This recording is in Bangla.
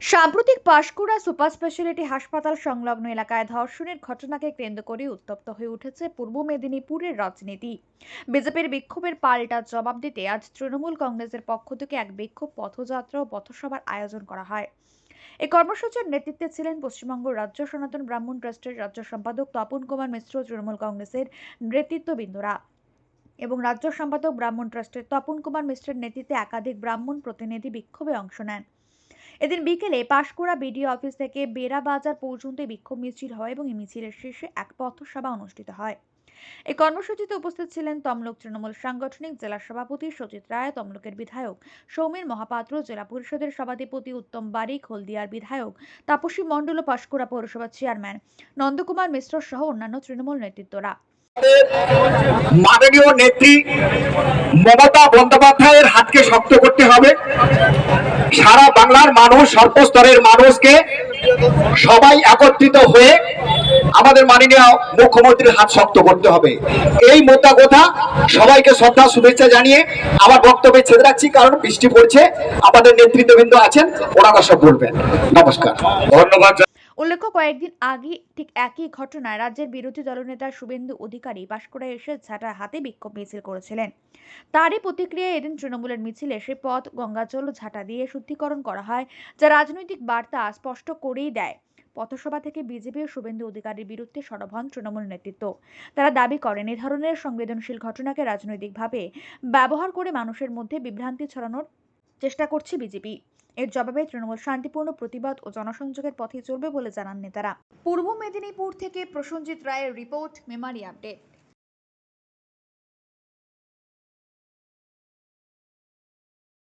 সাম্প্রতিক পাশকুড়া সুপার স্পেশালিটি হাসপাতাল সংলগ্ন এলাকায় ধর্ষণের ঘটনাকে কেন্দ্র করে উত্তপ্ত হয়ে উঠেছে পূর্ব মেদিনীপুরের রাজনীতি। বিজেপির বিক্ষোভের পাল্টা জবাব দিতে আজ তৃণমূল কংগ্রেসের পক্ষ থেকে এক বিক্ষোভ পথযাত্রা ও পথসভার আয়োজন করা হয়। এই কর্মসূচির নেতৃত্বে ছিলেন পশ্চিমবঙ্গ রাজ্য সনাতন ব্রাহ্মণ ট্রাস্টের রাজ্য সম্পাদক তপন কুমার মিশ্র, তৃণমূল কংগ্রেসের নেতৃত্ববৃন্দরা এবং রাজ্য সম্পাদক ব্রাহ্মণ ট্রাস্টের তপন কুমার মিশ্রের নেতৃত্বে একাধিক ব্রাহ্মণ প্রতিনিধি বিক্ষোভে অংশ নেন। এদিন বিকেলে পাশকুড়া বিডিও অফিস থেকে বেড়া বাজার পর্যন্ত বিক্ষোভ মিছিল হয় এবং এই মিছিলের শেষে এক পথসভা অনুষ্ঠিত হয়। এই কর্মসূচিতে উপস্থিত ছিলেন তমলুক তৃণমূল সাংগঠনিক জেলা সভাপতি সচিত রায়, তমলুকের বিধায়ক সৌমেন মহাপাত্র, জেলা পরিষদের সভাধিপতি উত্তম বারিক, হলদিয়ার বিধায়ক তাপসী মণ্ডল ও পাশকুড়া পৌরসভার চেয়ারম্যান নন্দকুমার মিশ্র সহ অন্যান্য তৃণমূল নেতৃত্বরা। মাননীয় নেত্রী মমতা বন্দ্যোপাধ্যায়ের হাতকে শক্ত করতে হবে। সারা বাংলার মানুষ, সর্বস্তরের মানুষকে সবাই একত্রিত হয়ে আমাদের মাননীয় মুখ্যমন্ত্রীর হাত শক্ত করতে হবে। এই মোদ্দা কথা সবাইকে শ্রদ্ধা, শুভেচ্ছা জানিয়ে আমার বক্তব্যে ছেড়ে রাখছি, কারণ বৃষ্টি পড়ছে, আমাদের নেতৃত্ববৃন্দ আছেন, ওনারা সব বলবেন। নমস্কার। ধন্যবাদ। উল্লেখ্য, কয়েকদিন আগে ঠিক একই ঘটনায় রাজ্যের বিরোধী দলনেতা শুভেন্দু অধিকারী পাশকুড়ায় এসে ঝাঁটা হাতে বিক্ষোভ মিছিল করেছিলেন। তারই প্রতিক্রিয়ায় এদিন তৃণমূলের মিছিলে সে পথ, গঙ্গাজল ঝাঁটা দিয়ে শুদ্ধিকরণ করা হয়, যা রাজনৈতিক বার্তা স্পষ্ট করেই দেয়। পথসভা থেকে বিজেপি ও শুভেন্দু অধিকারীর বিরুদ্ধে সরব তৃণমূল নেতৃত্ব। তারা দাবি করেন, এ ধরনের সংবেদনশীল ঘটনাকে রাজনৈতিকভাবে ব্যবহার করে মানুষের মধ্যে বিভ্রান্তি ছড়ানোর চেষ্টা করছে বিজেপি। এর জবাবে তৃণমূল শান্তিপূর্ণ প্রতিবাদ ও জনসংযোগের পথে চলবে বলে জানান নেতারা। পূর্ব মেদিনীপুর থেকে প্রসঞ্জিৎ রায়ের রিপোর্ট, মেমারি আপডেট।